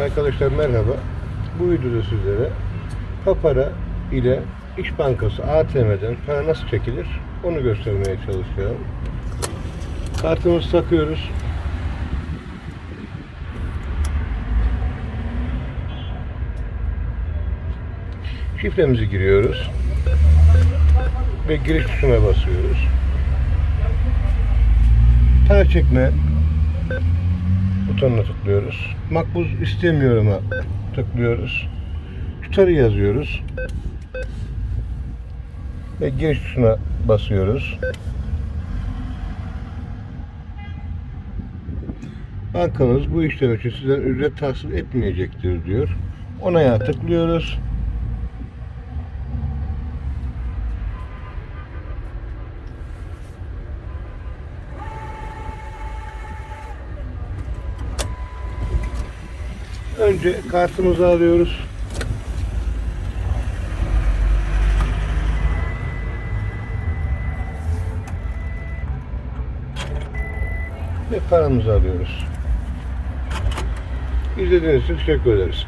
Arkadaşlar merhaba. Bu videoda sizlere Papara ile İş Bankası ATM'den para nasıl çekilir onu göstermeye çalışacağım. Kartımızı takıyoruz. Şifremizi giriyoruz. Ve giriş tuşuna basıyoruz. Para çekme butonuna tıklıyoruz. Makbuz istemiyorum'a tıklıyoruz. Tutarı yazıyoruz. Ve giriş tuşuna basıyoruz. Bankanız bu işlem için sizden ücret tahsil etmeyecektir diyor. Onaya tıklıyoruz. Önce kartımızı alıyoruz. Ve paramızı alıyoruz. İzlediğiniz için teşekkür ederiz.